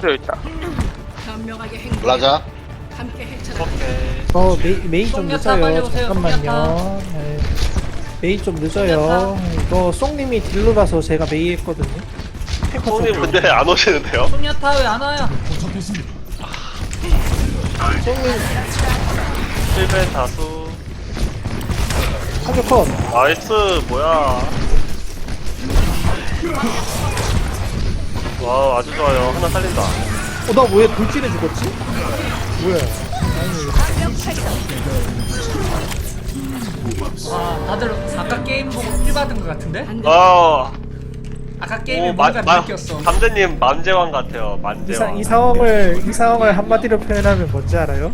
그래 있다. 현명하게 행동. 라자 함께 해쳐라. 오케이. 어 메이, 메이 좀 송야타 빨리 늦어요 오세요, 잠깐만요 네. 메이 좀 늦어요 이거 송님이 딜로라서 제가 메이 했거든요 손님 좀 근데 안 오시는데요? 송야타 왜 안 와요? 송님 실벤 다수 한조 컷 나이스 뭐야 와 아주 좋아요 하나 살린다 어, 나 왜 돌진해 죽었지? 뭐야 아 다들 아까 게임 보고 필 받은 것 같은데? 아 아까 게임에 오, 마, 뭔가 마, 느꼈어. 감자님 만재왕 같아요 이, 사, 만재왕 이 상황을 이 상황을 한마디로 표현하면 뭔지 알아요?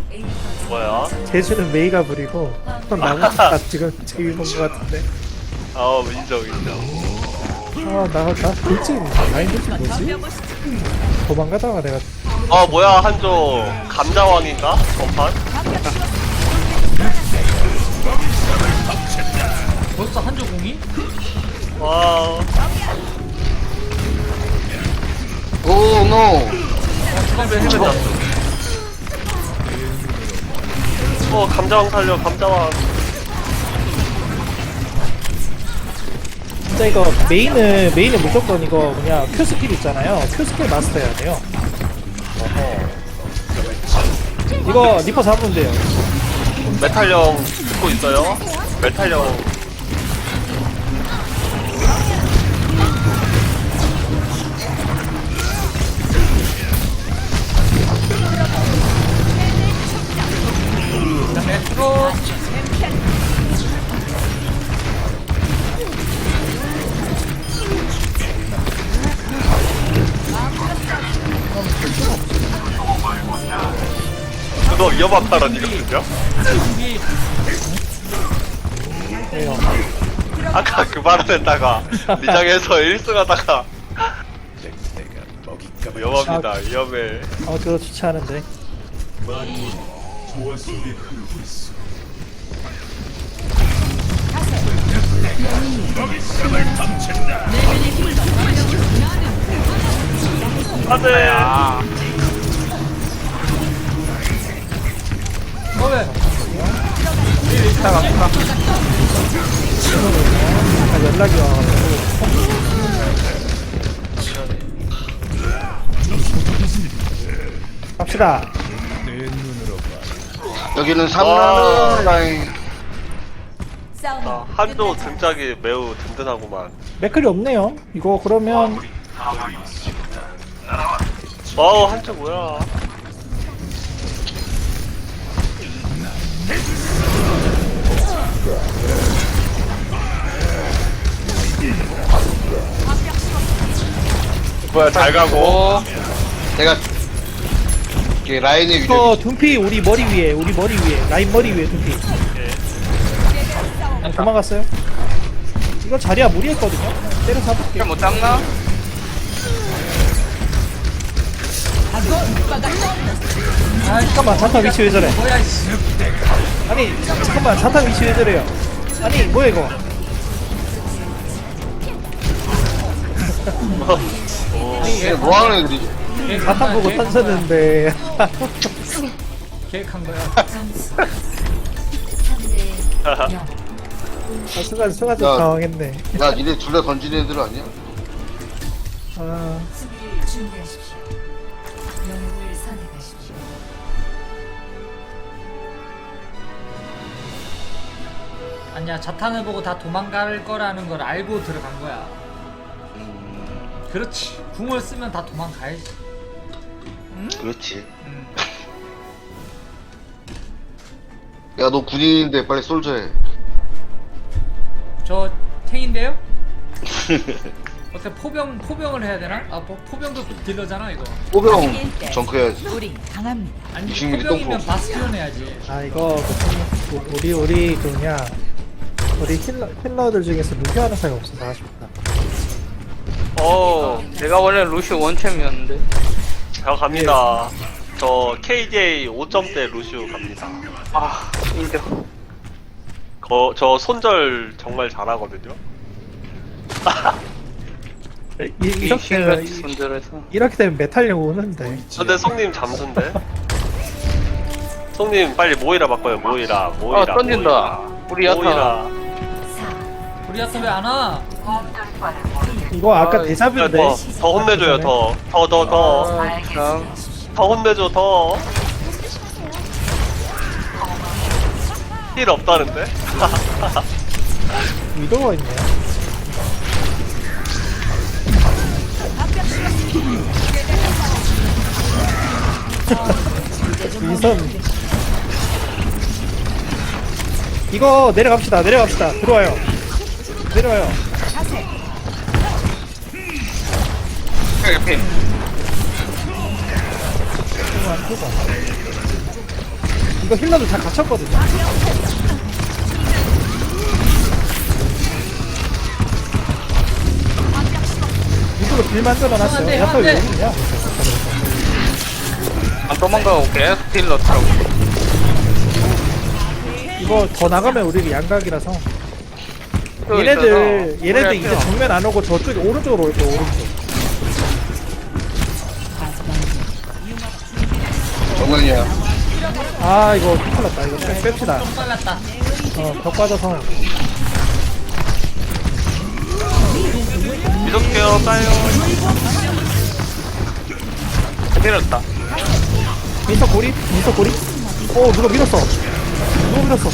뭐야? 제주는 메이가 부리고 나무가 지금 제일 본것 같은데 아 인정 인정 아나나 돌진 라인 돌진 뭐지? 도망가다가 내가 아 뭐야 한조 감자왕인가? 전판? 벌써 한조 공이? 와 오노 실벤 힐벤 다수 어 감자왕 살려 감자왕 진짜 이거 메인은 메인은 무조건 이거 뭐냐 큐 스킬 있잖아요. 큐 스킬 마스터해야 돼요. 이거 리퍼 잡으면 돼요. 메탈령 듣고 있어요? 메탈령 그거 위험한 발언이거든요? 위 왜요? 아까 그 발언 했다가 리장에서 1승 하다가 위험합니다 위험해 어 그거 좋지 않은데 안돼 아 연락이 와가지고. 갑시다. 여기는 와. 3라는 라인 아, 한조 등짝이 매우 든든하구만. 맥클이 없네요. 이거 그러면 어우 한조 뭐야 뭐야 잘 가고. 내가 이게 라인의 이거 위력이 둔피 우리 머리 위에 우리 머리 위에 라인 머리 위에 둔피. 아, 도망갔어요? 이거 자리야 무리했거든요? 때려 잡을게 못 잡나? 아 잠깐만 자탄 위치 왜 저래 아니 잠깐만 자탄 위치 왜 저래요 아니 뭐야 이거 얘 뭐하는 애들이지? 거야, 보고 계획한 거야. 계획한 거야 아 순간 순간 좀 야. 당황했네 야 니네 둘 다 던지는 애들 아니야? 아 준비하십시오. 아니야 자탄을 보고 다 도망갈 거라는 걸 알고 들어간 거야. 그렇지. 궁을 쓰면 다 도망가야지. 그렇지. 음. 야 너 군인인데 빨리 솔져 해. 저 탱인데요? 어떻게 포병 포병을 해야 되나? 아 포, 포병도 딜러잖아 이거. 호병 정크해야지. 우리 강합니다. 아니 60mm 포병이면. 바스티온 해야지. 아 이거 그 우리 우리 그냥 우리 힐러 힐러들 중에서 루시 하는 사람이 없어서 아쉽다. 어, 내가 원래 루시오 원챔이었는데. 저 갑니다 저 KJ 5점대 루시우 갑니다 아, 인정. 거, 저 손절 정말 잘하거든요 이, 이 이렇게 신같이 손절해서. 이렇게 되면 메탈령 오는데 근데 송님 잠수인데? 송님 빨리 모이라 바꿔요 모이라 모이라 아, 던진다. 우리 야타. 모이라 우리 야스 왜안 와? 이거 아까 아, 대사뷰인데 더, 더 혼내줘요 더 더 더더 아, 참. 더 혼내줘 더. 힐 없다는데? 위도가 있네 민선 이거 내려갑시다 내려갑시다 들어와요 내려와요 핀. 이거 안 좁아. 이거 힐러도 다 갇혔거든요 이걸로 빌 만들어놨어요 안 돼, 야타 안왜 돼. 오느냐 안 도망가고 계속 딜러 타고. 이거 더 나가면 우리 양각이라서 또 얘네들 있어서 얘네들 우리 이제. 정면 안 오고 저쪽에 오른쪽으로 올 거야 오른쪽 정면이야. 아 이거 큰일 났다 이거 좀 뺍시다 좀 빨랐다. 어벽 빠져서 믿을게요 까요 때렸다. 민서 고리? 민서 고리? 오 누가 밀었어 누가 밀었어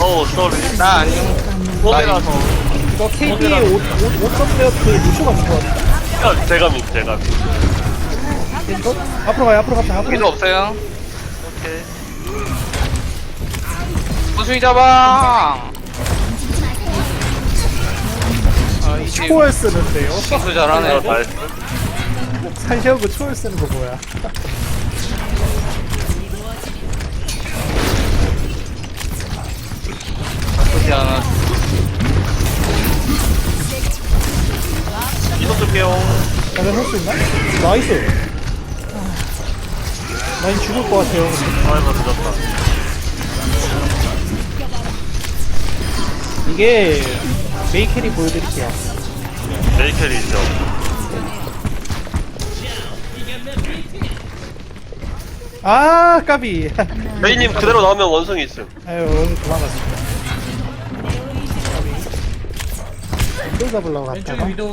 어우 쏘리 나 아니요. 홈이라서 이거 KD의 5.몇 그 루쇼가 민거 같아 야 제가 민 민서? 앞으로 가요 앞으로 갑시다 앞으로 필요 없어요. 오케이 무수히 잡아. 아이씨. 초월 쓰는데요 무수 잘하네. 나이스 살려고 초월 쓰는 거 뭐야 나는 할수 있나? 나이스. 라인 죽을 것 같아요. 아이고 늦었다 이게 메이 캐리 보여드릴게요. 메이켈이죠. 아 까비. 메이님 그대로 나오면 원숭이 있음. 아유 오늘 도망갔습니다. 까비. 또 잡으려고 갔다가. 위도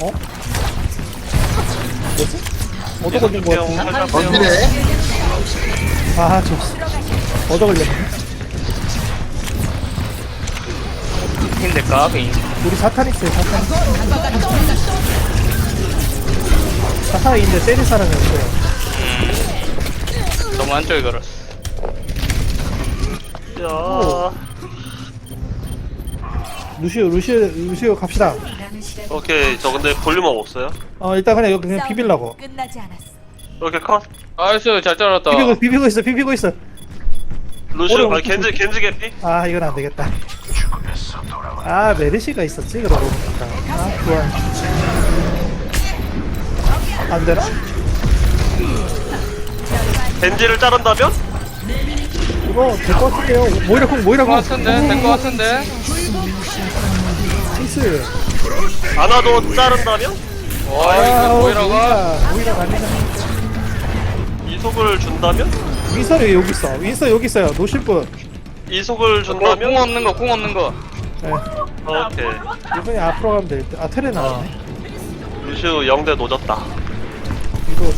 어? 뭐지? 얻어 걸린 거 같은데? 던지네. 아저 얻어 걸렸네 힘들 까비. 우리 사탄 있어요 사탄 사탄이 있는데 때릴 사람이 없어요 너무 안쪽에 걸었어. 야 루시오 루시오 루시오 갑시다. 오케이 저 근데 볼륨업 없어요? 어 일단 그냥 여기 그냥 비빌라고. 끝나지 않았어. 이렇게 컷. 나이스, 잘 잘랐다. 비비고 비비고 있어 비비고 있어. 루시오. 아 겐지 겐지 개피? 아 이건 안 되겠다. 아 메르시가 있었지 그러고 보니까. 아 좋아. 안 되나? 겐지를 자른다면? 이거 될것 같은데요. 모이라 콩 모이라 될것 콩 같은데, 될 것 같은데. 나이스 아나도 자른다면 와, 이거 뭐이라고? 모이라 갈리나 이속을 준다면 윈서이 여기 있어. 윈서 여기 있어요. 노실 분. 이속을 어, 궁 준다면 없는 거, 궁 없는 거. 네. 오케이. 이번에 앞으로 가면 될듯아 테레 나왔네. 루시오 0대 노졌다. 이거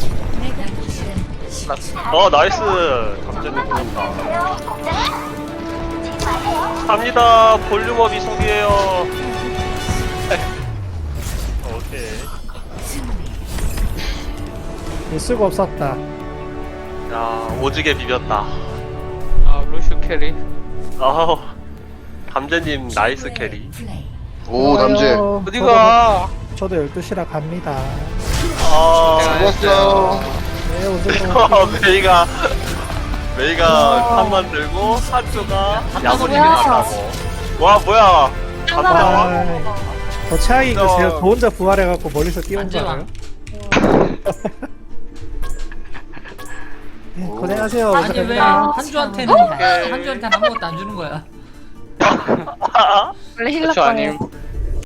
어 나이스. 감정이 좋다. 갑니다. 볼륨업 이속이에요 쓸거 없었다 야 오지게 비볐다 아, 루슈 캐리. 아우 감재님 나이스 캐리. 오 남재. 어디가? 저도, 저도 12시라 갑니다 아 죽었어. 네 오세요 메이가 메이가 한만 들고 한조가 야구님이 나가고 와 뭐야 감자 아, 더 차이 그 진짜. 제가 저 혼자 부활해갖고 멀리서 뛰어온 거. 알아요? 네, 고생하세요 아니 왜. 한주한테는 한주한테는 아무것도 안 주는 거야? 원래 힐러 그쵸 거예요.